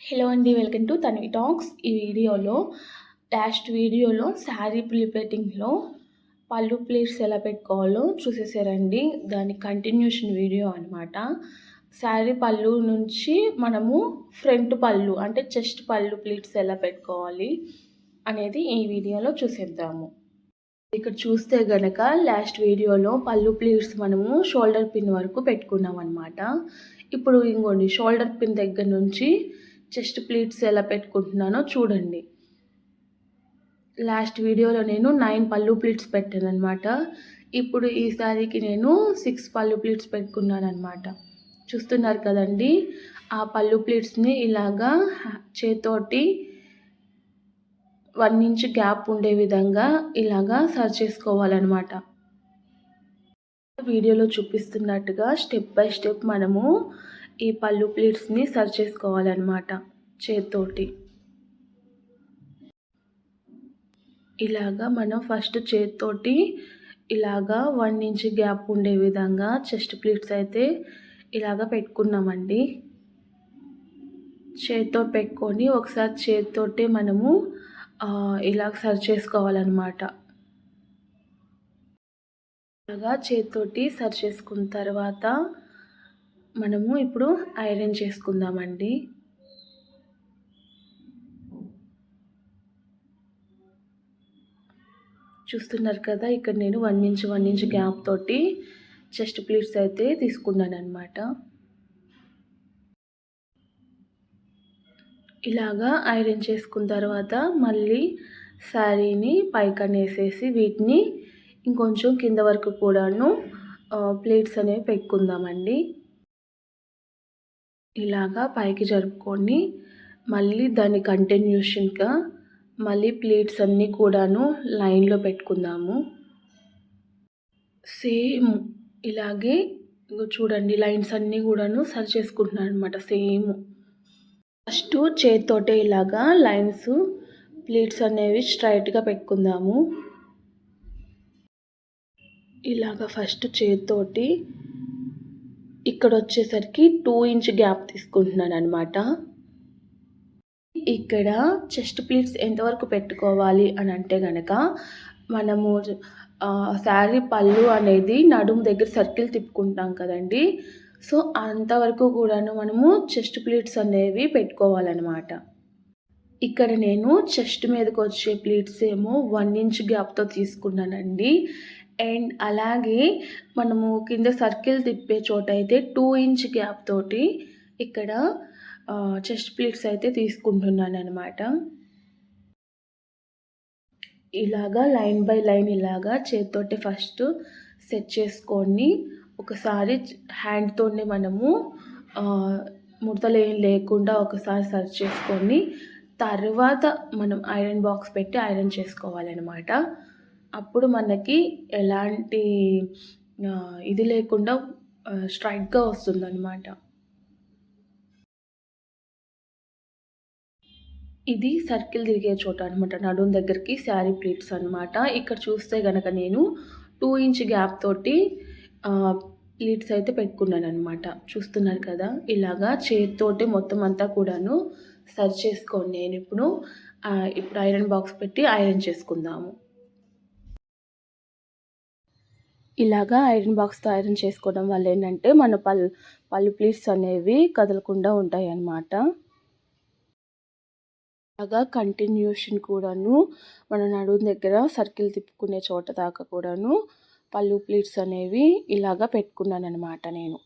Hello అండి welcome to Tanvi talks. ఈ వీడియోలో లాస్ట్ వీడియోలో శారీ ప్రిపేటింగ్లో పళ్ళు ప్లేట్స్ ఎలా పెట్టుకోవాలో చూసేసారండి. దాని కంటిన్యూషన్ వీడియో అనమాట శారీ పళ్ళు నుంచి మనము ఫ్రంట్ పళ్ళు అంటే చెస్ట్ పళ్ళు ప్లేట్స్ ఎలా పెట్టుకోవాలి అనేది ఈ వీడియోలో చూసేద్దాము. ఇక్కడ చూస్తే గనక లాస్ట్ వీడియోలో పళ్ళు ప్లీట్స్ మనము షోల్డర్ పిన్ వరకు పెట్టుకున్నాం అనమాట ఇప్పుడు ఇంకోండి షోల్డర్ పిన్ దగ్గర నుంచి చెస్ట్ ప్లీట్స్ ఎలా పెట్టుకుంటున్నానో చూడండి. లాస్ట్ వీడియోలో నేను నైన్ పళ్ళు ప్లీట్స్ పెట్టాను అనమాట ఇప్పుడు ఈ సారీకి నేను సిక్స్ పళ్ళు ప్లీట్స్ పెట్టుకున్నాను అనమాట చూస్తున్నారు కదండి ఆ పళ్ళు ప్లీట్స్ని ఇలాగా చేతోటి వన్ ఇంచ్ గ్యాప్ ఉండే విధంగా ఇలాగా సర్చ్ చేసుకోవాలన్నమాట. వీడియోలో చూపిస్తున్నట్టుగా స్టెప్ బై స్టెప్ మనము ఈ పళ్ళు ప్లీట్స్ని సర్చ్ చేసుకోవాలన్నమాట చేత్తోటి. ఇలాగా మనం ఫస్ట్ చేత్తోటి ఇలాగా వన్ ఇంచ్ గ్యాప్ ఉండే విధంగా చెస్ట్ ప్లీట్స్ అయితే ఇలాగ పెట్టుకున్నామండి. చేతితో పెట్టుకొని ఒకసారి చేతితోటి మనము ఇలా సర్చ్ చేసుకోవాలన్నమాట. ఇలాగా చేతితోటి సర్చ్ చేసుకున్న తర్వాత మనము ఇప్పుడు ఐరన్ చేసుకుందామండి. చూస్తున్నారు కదా ఇక్కడ నేను one inch one inch gap తోటి చెస్ట్ ప్లీట్స్ అయితే తీసుకున్నాను అనమాట ఇలాగా ఐరన్ చేసుకున్న తర్వాత మళ్ళీ శారీని పైకనేసేసి వీటిని ఇంకొంచెం కింద వరకు కూడాను ప్లేట్స్ అనేవి పెట్టుకుందామండి. ఇలాగా పైకి జరుపుకొని మళ్ళీ దాని కంటిన్యూషన్గా మళ్ళీ ప్లేట్స్ అన్నీ కూడాను లైన్లో పెట్టుకుందాము. సేమ్ ఇలాగే చూడండి లైన్స్ అన్నీ కూడాను సరి చేసుకుంటున్నాను అనమాట సేమ్. ఫస్ట్ చేతితోటే ఇలాగా లైన్స్ ప్లేట్స్ అనేవి స్ట్రైట్గా పెట్టుకుందాము. ఇలాగ ఫస్ట్ చేతితోటి ఇక్కడ వచ్చేసరికి టూ ఇంచ్ గ్యాప్ తీసుకుంటున్నాను అనమాట ఇక్కడ చెస్ట్ ప్లీట్స్ ఎంతవరకు పెట్టుకోవాలి అని అంటే కనుక మనము శారీ పళ్ళు అనేది నడుము దగ్గర సర్కిల్ తిప్పుకుంటాం కదండి. సో అంతవరకు కూడాను మనము చెస్ట్ ప్లీట్స్ అనేవి పెట్టుకోవాలన్నమాట. ఇక్కడ నేను చెస్ట్ మీదకి వచ్చే ప్లీట్స్ ఏమో వన్ ఇంచ్ గ్యాప్తో తీసుకున్నానండి. అండ్ అలాగే మనము కింద సర్కిల్ తిప్పే చోట అయితే టూ ఇంచ్ గ్యాప్ తోటి ఇక్కడ చెస్ట్ ప్లేట్స్ అయితే తీసుకుంటున్నాను అనమాట ఇలాగా లైన్ బై లైన్ ఇలాగా చేతితోటి ఫస్ట్ సెట్ చేసుకొని ఒకసారి హ్యాండ్తోనే మనము ముడతలేం లేకుండా ఒకసారి సర్చ్ చేసుకొని తర్వాత మనం ఐరన్ బాక్స్ పెట్టి ఐరన్ చేసుకోవాలన్నమాట. అప్పుడు మనకి ఎలాంటి ఇది లేకుండా స్ట్రైట్గా వస్తుందన్నమాట. ఇది సర్కిల్ తిరిగే చోట అనమాట నడుం దగ్గరికి శారీ ప్లీట్స్ అనమాట ఇక్కడ చూస్తే కనుక నేను టూ ఇంచ్ గ్యాప్ తోటి ప్లీట్స్ అయితే పెట్టుకున్నాను అనమాట చూస్తున్నారు కదా? ఇలాగా చేతితోటి మొత్తం అంతా కూడాను సర్చ్ చేసుకోండి నేను ఇప్పుడు. ఇప్పుడు ఐరన్ బాక్స్ పెట్టి ఐరన్ చేసుకుందాము. ఇలాగా ఐరన్ బాక్స్తో ఐరన్ చేసుకోవడం వల్ల ఏంటంటే మన పల్ పళ్ళు ప్లీట్స్ అనేవి కదలకుండా ఉంటాయి అన్నమాట అలాగా కంటిన్యూషన్ కూడాను మన నడుము దగ్గర సర్కిల్ తిప్పుకునే చోట దాకా కూడాను పళ్ళు ప్లీట్స్ అనేవి ఇలాగా పెట్టుకున్నాను అనమాట నేను.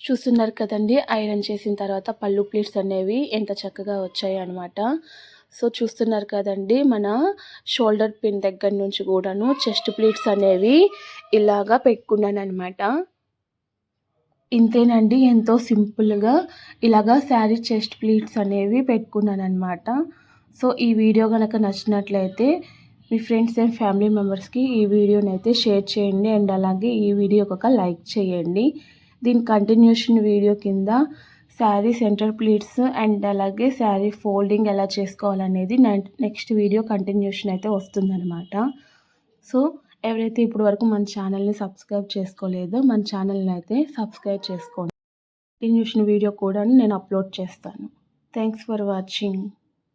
చూస్తున్నారు కదండి ఐరన్ చేసిన తర్వాత పళ్ళు ప్లీట్స్ అనేవి ఎంత చక్కగా వచ్చాయి అనమాట సో చూస్తున్నారు కదండి మన షోల్డర్ పిన్ దగ్గర నుంచి కూడాను చెస్ట్ ప్లీట్స్ అనేవి ఇలాగా పెట్టుకున్నాను అనమాట ఇంతేనండి ఎంతో సింపుల్గా ఇలాగా శారీ చెస్ట్ ప్లీట్స్ అనేవి పెట్టుకున్నాను అనమాట సో ఈ వీడియో కనుక నచ్చినట్లయితే మీ ఫ్రెండ్స్ అండ్ ఫ్యామిలీ మెంబర్స్కి ఈ వీడియోని అయితే షేర్ చేయండి అండ్ అలాగే ఈ వీడియోకి ఒక లైక్ చేయండి. దీని కంటిన్యూషన్ వీడియో కింద శారీ సెంటర్ ప్లీట్స్ అండ్ అలాగే శారీ ఫోల్డింగ్ ఎలా చేసుకోవాలనేది నెక్స్ట్ వీడియో కంటిన్యూషన్ అయితే వస్తుందన్నమాట. సో ఎవరైతే ఇప్పుడు వరకు మన ఛానల్ని సబ్స్క్రైబ్ చేసుకోలేదో మన ఛానల్ని అయితే సబ్స్క్రైబ్ చేసుకోండి. కంటిన్యూషన్ వీడియో కూడా నేను అప్లోడ్ చేస్తాను. Thanks for watching